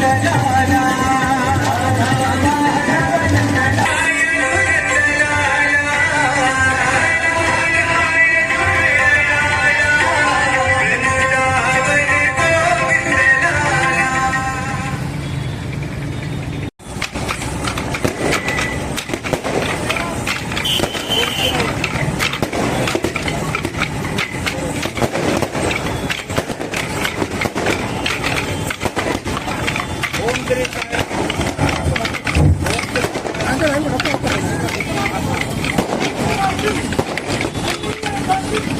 la la la. Thank you.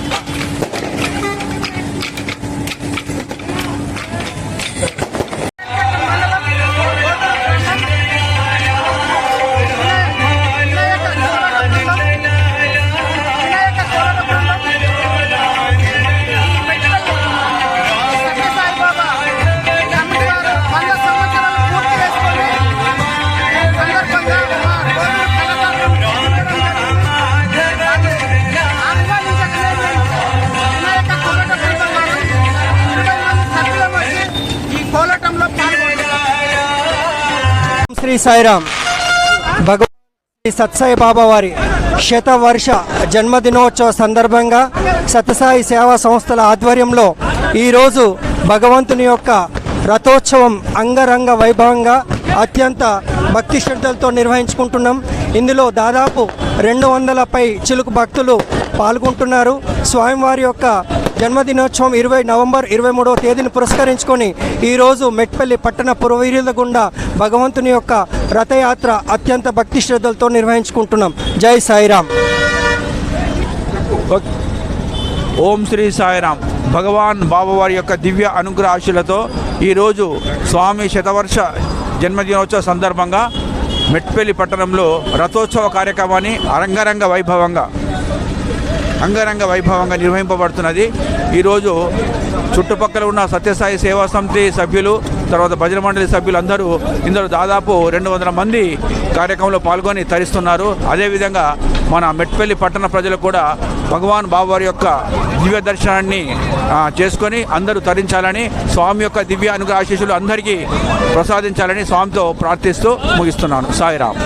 Shri Sairam. భగవాన్ శ్రీ సత్సాయి బాబా వారి శతవర్ష జన్మదినోత్సవ సందర్భంగా సత్యసాయి సేవా సంస్థల ఆధ్వర్యంలో ఈరోజు భగవంతుని యొక్క రథోత్సవం అంగరంగ వైభవంగా అత్యంత భక్తి శ్రద్ధలతో నిర్వహించుకుంటున్నాం. ఇందులో దాదాపు రెండు వందలపై చిలుకు భక్తులు పాల్గొంటున్నారు. స్వామివారి యొక్క జన్మదినోత్సవం ఇరవై నవంబర్ ఇరవై మూడవ తేదీని పురస్కరించుకొని ఈరోజు మెట్పల్లి పట్టణ పురవీరుల గుండా భగవంతుని యొక్క రథయాత్ర అత్యంత భక్తి శ్రద్ధలతో నిర్వహించుకుంటున్నాం. జై సాయిరామ్. ఓం శ్రీ సాయిరామ్. భగవాన్ బాబావారి యొక్క దివ్య అనుగ్రహాశులతో ఈరోజు స్వామి శతవర్ష జన్మదినోత్సవ సందర్భంగా మెట్పల్లి పట్టణంలో రథోత్సవ కార్యక్రమాన్ని అరంగరంగ వైభవంగా అంగరంగ వైభవంగా నిర్వహింపబడుతున్నది. ఈరోజు చుట్టుపక్కల ఉన్న సత్యసాయి సేవా సమితి సభ్యులు తర్వాత భజన మండలి సభ్యులు అందరూ ఇందులో దాదాపు రెండు వందల మంది కార్యక్రమంలో పాల్గొని తరిస్తున్నారు. అదేవిధంగా మన మెట్పల్లి పట్టణ ప్రజలు కూడా భగవాన్ బాబువారి యొక్క దివ్య దర్శనాన్ని చేసుకొని అందరూ తరించాలని స్వామి యొక్క దివ్య అనుగ్రహ ఆశీస్సులు అందరికీ ప్రసాదించాలని స్వామితో ప్రార్థిస్తూ ముగిస్తున్నాను. సాయిరామ్.